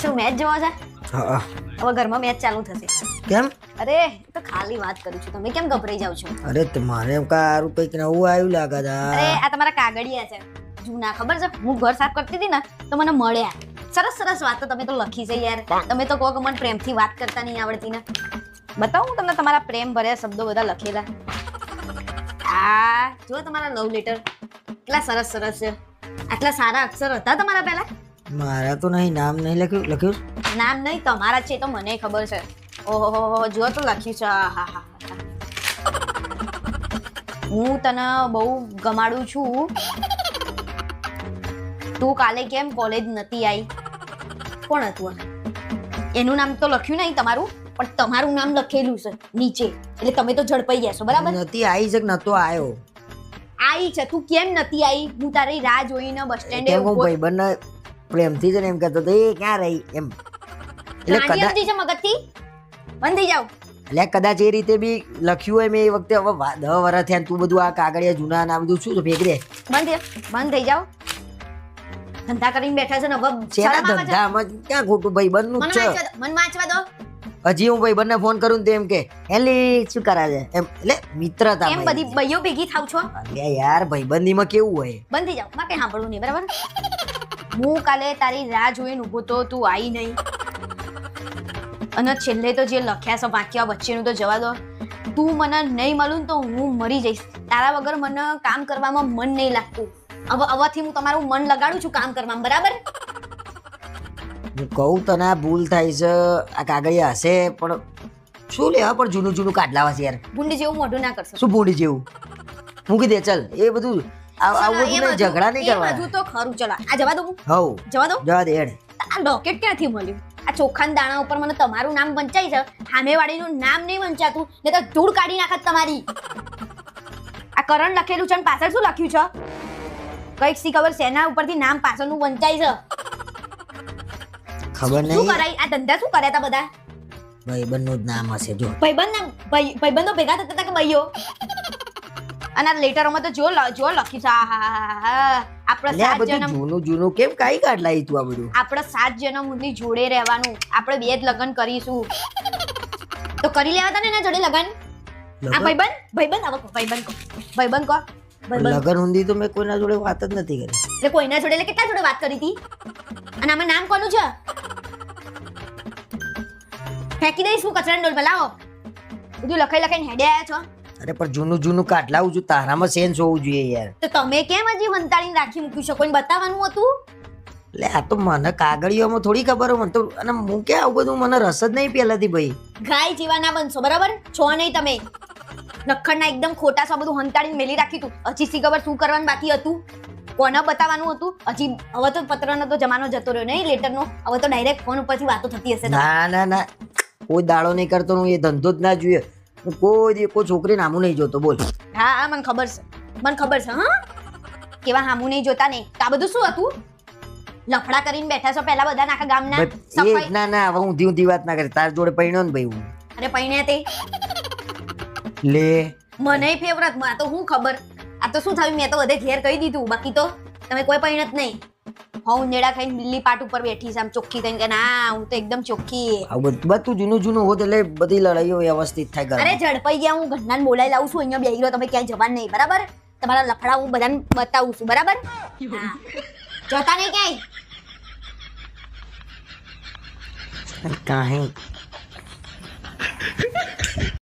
શું મેચ જોવો છે? હા હવે ઘરમાં મેચ ચાલુ થશે. કેમ? અરે તો ખાલી વાત કરું છું. તમે કેમ ગભરાઈ જાવ છો? અરે તમારે કારું કંઈક નવું આવ્યું લાગે અરે આ તમારા કાગળિયા છે. જૂના ખબર છે? હું ઘર સાફ કરતી હતી ને તો મને મળ્યા. સરસ સરસ વાતો તમે તો લખી છે યાર. તમે તો કહો કે મને પ્રેમથી વાત કરતા નહીં આવડતી ને. બતાવું હું તમને તમારા પ્રેમ ભર્યા શબ્દો બધા લખેલા. આ જો તમારા લવ લેટર કેટલા સરસ સરસ છે. આટલા સારા અક્ષર હતા તમારા પહેલા? મારા તો નહીં નામ નહીં લખ્યું લખ્યું નામ નહીં તમારા છે તો મને ખબર છે. ઓહો જો તો લખ્યું છે. હા હા હું. તને બહુ ગમાડું છું. તું કાલે કેમ કોલેજ નથી આવી કોણ હતું એનું નામ તો લખ્યું નહીં તમારું પણ તમારું નામ લખેલું છે નીચે. એટલે તમે તો ઝડપાઈ ગયા છો બરાબર? નથી આવી છે કે નતો આવ્યો આવી છે તું કેમ નથી આવી હું તારી રાહ જોઈને બસ સ્ટેન્ડે ઊભો ભાઈબંધને પ્રેમથી જ એમ કહેતો હતો એ ક્યાં રહી? એમ. એટલે કદાચ મગજથી? બંધી જાવ એટલે કદાચ એ રીતે બી લખ્યું હોય મેં એ વખતે હવે દહ વર્ષ થયા તું બધું આ કાગળિયા જૂના ના બધું શું તો દે. બંધ બંધ થઈ જાવ ધંધા કરીને બેઠા છે ને હવે શેના શરમ આવે છે? ધંધામાં ક્યાં ખોટું? ભાઈબંધનું છે. મન વાંચવા દો. હજી હું ભાઈ બંને ફોન કરું તો એમ કે એલી શું કરા છે? એમ. એટલે મિત્રતા એમ બધી ભાઈઓ ભેગી થાવ છો? યાર ભાઈબંધીમાં કેવું હોય? બંધી જાવ કઈ સાંભળવું નહીં બરાબર? હું કાલે તારી રાહ જોઈને ઊભો તો તું આવી નહીં. અને છેલ્લે તો જે લખ્યા છે વાક્ય વચ્ચેનું તો જવા દો. તું મને નહીં મળું તો હું મરી જઈશ. તારા વગર મને કામ કરવામાં મન નહીં લાગતું. હવે હવેથી હું તમારું મન લગાડું છું કામ કરવામાં બરાબર? હું કહું તને આ ભૂલ થાય છે આ કાગળિયા હશે પણ શું લેવા પણ જૂનું જૂનું કાઢલાવા છે યાર. ભૂંડી જેવું મોઢું ના કરશો. શું ભૂંડી જેવું? મૂકી દે ચલ. એ બધું આવું નહીં ઝઘડા નહીં કરવા હજુ તો ખરું ચલો. આ જવા દઉં હવ જવા દઉં જવા દે આ લોકેટ ક્યાંથી મળ્યું? આ ચોખાના દાણા ઉપર મને તમારું નામ વંચાય છે? સામેવાળીનું નામ નહીં વંચાતું ને તો ધૂળ કાઢી નાખત તમારી. આ કરણ લખેલું છે અને પાછળ શું લખ્યું છે? કંઈક સી ખબર સેના ઉપરથી નામ પાછળનું વંચાય છે? ખબર શું કરાય? આ ધંધા શું કર્યા હતા બધા? ભાઈબંધનું જ નામ હશે જો. ભાઈબંધ ના ભાઈ- ભાઈબંધો ભેગા થતા હતા કે ભાઈઓ? અને આ લેટરોમાં તો જો જો લખી છે આપણે સાત જન્મ જૂનું જૂનું કેમ કાઈ લાવી તું આ બધું? આપણે સાત જન્મ સુધી જોડે રહેવાનું. આપણે બે જ લગ્ન કરીશું. તો કરી લેવા તા ને એના જોડે લગ્ન? આ ભાઈબંધ? ભાઈબંધ? આવો ભાઈબંધ કો ભાઈબંધ કો લગન હુંદી તો મેં કોઈના જોડે વાત જ નથી કરી. એટલે કોઈના જોડે એટલે કેટલા જોડે વાત કરી હતી? અને આમાં નામ કોનું છે? ફેંકી દઈશ હું કચરાની ડોલ લાવો. બધું લખાઈ લખાઈને હેડે આવ્યા છો. અરે પણ જૂનું જૂનું કાઢલાવું છું. તારામાં સેન્સ હોવું જોઈએ યાર. તો તમે કેમ હજી વંતાળીને રાખી મૂકી શકો ને બતાવવાનું હતું? એટલે આ તો મને કાગળીઓમાં થોડી ખબર હોય. મને તો અને હું કે આવું બધું? મને રસ જ નહીં પહેલાથી ભાઈ. ગાય જેવા ના બનશો બરાબર? છો નહીં તમે. નખડના એકદમ ખોટા સા બધું હંતાડીને મેલી રાખી તું. હજી સી ખબર શું કરવાનું બાકી હતું? કોને બતાવવાનું હતું? હજી હવે તો પત્રનો તો જમાનો જતો રહ્યો નહીં? લેટરનો? હવે તો ડાયરેક્ટ ફોન ઉપરથી વાતો થતી હશે ના ના ના. કોઈ દાડો નહીં કરતો હું એ ધંધો જ ના જોઈએ કોઈ દી કોઈ છોકરી નામું નહીં જોતો બોલ. હા હા મને ખબર છે. મને ખબર છે હા. કેવા હામું નહીં જોતા નહીં તો આ બધું શું હતું? લફડા કરીને બેઠા છો પહેલા બધા નાખા ગામના સફાઈ? ના ના હવે હું ઊંધી વાત ના કરે. તાર જોડે પૈણ્યો ને ભાઈ હું. અને પૈણ્યા તે. લે. મને ફેવરતમાં તો હું ખબર. આ તો શું થયું? મેં તો બધે ઘેર કહી દીધું. બાકી તો તમે કોઈ પૈણત નહીં. હું નેડા ખાઈને બિલ્લી પાટ ઉપર બેઠી છે આમ ચોખ્ખી થઈને કે ના હું તો એકદમ ચોખ્ખી. બધું બધું જૂનું જૂનું હોત એટલે બધી લડાઈઓ વ્યવસ્થિત થાય અરે ઝડપાઈ ગયા હું ઘરના બોલાઈ લાવું છું અહીંયા બેહી રહ્યો તમે ક્યાંય જવાનું નહીં બરાબર? તમારા લફડા હું બધાને બતાવું છું બરાબર? હા. જતા નહીં ક્યાંય? કાંઈ.